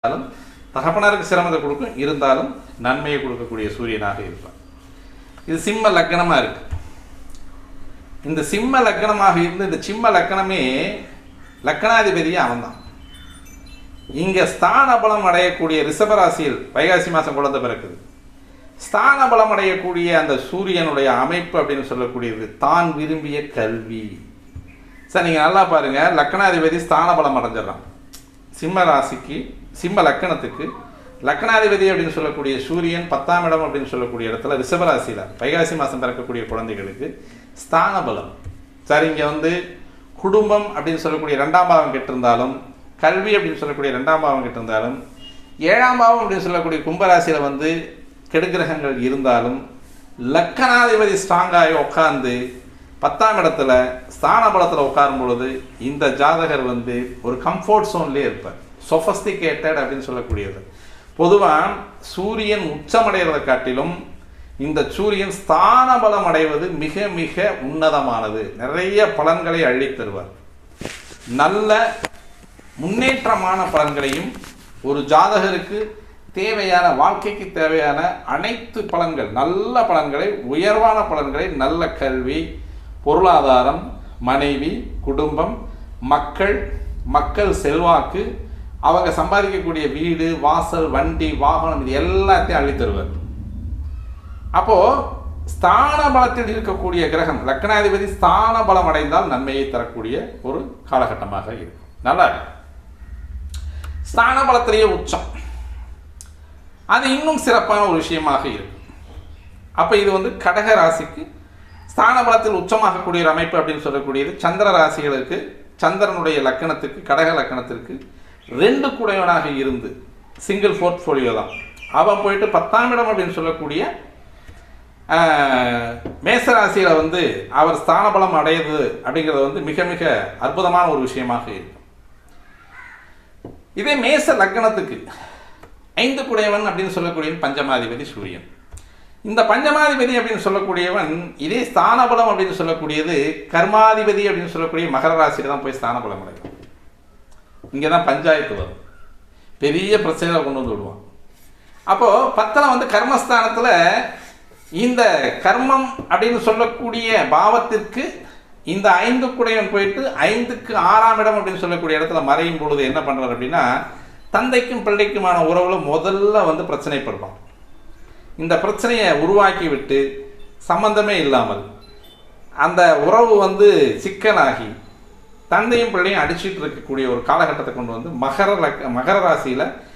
இருந்தாலும் தகப்பனாருக்கு சிரமத்தை கொடுக்கும். இருந்தாலும் நன்மையை கொடுக்கக்கூடிய சூரியனாக இருப்பான் இது சிம்ம லக்னமாக இருக்கு. இந்த சிம்ம லக்னமாக இருந்து இந்த சிம்ம லக்னமே லக்னாதிபதியே அவன்தான். இங்கே ஸ்தான பலம் அடையக்கூடிய ரிஷபராசியில் வைகாசி மாதம் குழந்தை பிறக்குது. ஸ்தான பலம் அடையக்கூடிய அந்த சூரியனுடைய அமைப்பு அப்படின்னு சொல்லக்கூடியது தான் விரும்பிய கல்வி. சார் நீங்கள் நல்லா பாருங்கள் லக்னாதிபதி ஸ்தான பலம் அடைஞ்சிடறான். சிம்ம ராசிக்கு சிம்ம லக்கணத்துக்கு லக்னாதிபதி அப்படின்னு சொல்லக்கூடிய சூரியன் பத்தாம் இடம் அப்படின்னு சொல்லக்கூடிய இடத்துல ரிஷபராசியில் வைகாசி மாதம் பிறக்கக்கூடிய குழந்தைகளுக்கு ஸ்தான பலம். சார் இங்கே வந்து குடும்பம் அப்படின்னு சொல்லக்கூடிய ரெண்டாம் பாவம் கெட்டிருந்தாலும் கல்வி அப்படின்னு சொல்லக்கூடிய ரெண்டாம் பாவம் கெட்டிருந்தாலும் ஏழாம் பாவம் அப்படின்னு சொல்லக்கூடிய கும்பராசியில் வந்து கெடுகிரகங்கள் இருந்தாலும் லக்கணாதிபதி ஸ்ட்ராங்காகி உட்காந்து பத்தாம் இடத்துல ஸ்தான பலத்தில் உட்காரும் பொழுது இந்த ஜாதகர் வந்து ஒரு கம்ஃபர்ட் சோன்லேயே இருப்பார். சொஃபஸ்டிகேட்டட் அப்படின்னு சொல்லக்கூடியது. பொதுவாக சூரியன் உச்சமடைகிறத காட்டிலும் இந்த சூரியன் ஸ்தான பலம் அடைவது மிக மிக உன்னதமானது. நிறைய பலன்களை அள்ளித் தருவார். நல்ல முன்னேற்றமான பலன்களையும் ஒரு ஜாதகருக்கு தேவையான வாழ்க்கைக்கு தேவையான அனைத்து பலன்கள் நல்ல பலன்களை உயர்வான பலன்களை நல்ல கல்வி பொருளாதாரம் மனைவி குடும்பம் மக்கள் மக்கள் செல்வாக்கு அவங்க சம்பாதிக்கக்கூடிய வீடு வாசல் வண்டி வாகனம் இது எல்லாத்தையும் அள்ளித் தருவார் அப்போ ஸ்தான பலத்தில் இருக்கக்கூடிய கிரகம் லக்னாதிபதி ஸ்தான பலம் அடைந்தால் நன்மையை தரக்கூடிய ஒரு காலகட்டமாக இருக்கும். நல்லா ஸ்தான பலத்திலேயே உச்சம். அது இன்னும் சிறப்பான ஒரு விஷயமாக இருக்கும் அப்போ இது வந்து கடக ராசிக்கு ஸ்தான பலத்தில் உச்சமாகக்கூடிய ஒரு அமைப்பு அப்படின்னு சொல்லக்கூடியது சந்திர ராசிகளுக்கு சந்திரனுடைய லக்கணத்துக்கு கடக லக்கணத்திற்கு ரெண்டு குடையவனாக இருந்து சிங்கிள் போர்ட்ஃபோலியோ தான். அவன் போயிட்டு பத்தாம் இடம் அப்படின்னு சொல்லக்கூடிய மேசராசியில் வந்து அவர் ஸ்தான பலம் அடையுது அப்படிங்கிறது வந்து மிக மிக அற்புதமான ஒரு விஷயமாக இருக்கும். இதே மேச லக்னத்துக்கு ஐந்து குடையவன் அப்படின்னு சொல்லக்கூடிய பஞ்சமாதிபதி சூரியன். இந்த பஞ்சமாதிபதி அப்படின்னு சொல்லக்கூடியவன் இதே ஸ்தானபலம் அப்படின்னு சொல்லக்கூடியது கர்மாதிபதி அப்படின்னு சொல்லக்கூடிய மகர ராசியில் தான் போய் ஸ்தானபலம் அடையும். இங்கே தான் பஞ்சாயத்து வரும். பெரிய பிரச்சனைகளை கொண்டு வந்து விடுவான். அப்போது பத்தில் வந்து கர்மஸ்தானத்தில் இந்த கர்மம் அப்படின்னு சொல்லக்கூடிய பாவத்திற்கு இந்த ஐந்து போயிட்டு ஐந்துக்கு ஆறாம் இடம் அப்படின்னு சொல்லக்கூடிய இடத்துல மறையும் பொழுது என்ன பண்ணுறாரு அப்படின்னா தந்தைக்கும் பிள்ளைக்குமான உறவுல முதல்ல வந்து பிரச்சனைப்படுவான். இந்த பிரச்சனையை உருவாக்கிவிட்டு சம்பந்தமே இல்லாமல் அந்த உறவு வந்து சிக்கலாகி தந்தையும் பிள்ளையும் அடிச்சிட்டு இருக்கக்கூடிய ஒரு காலகட்டத்தை கொண்டு வந்து மகர லக் மகர ராசியில்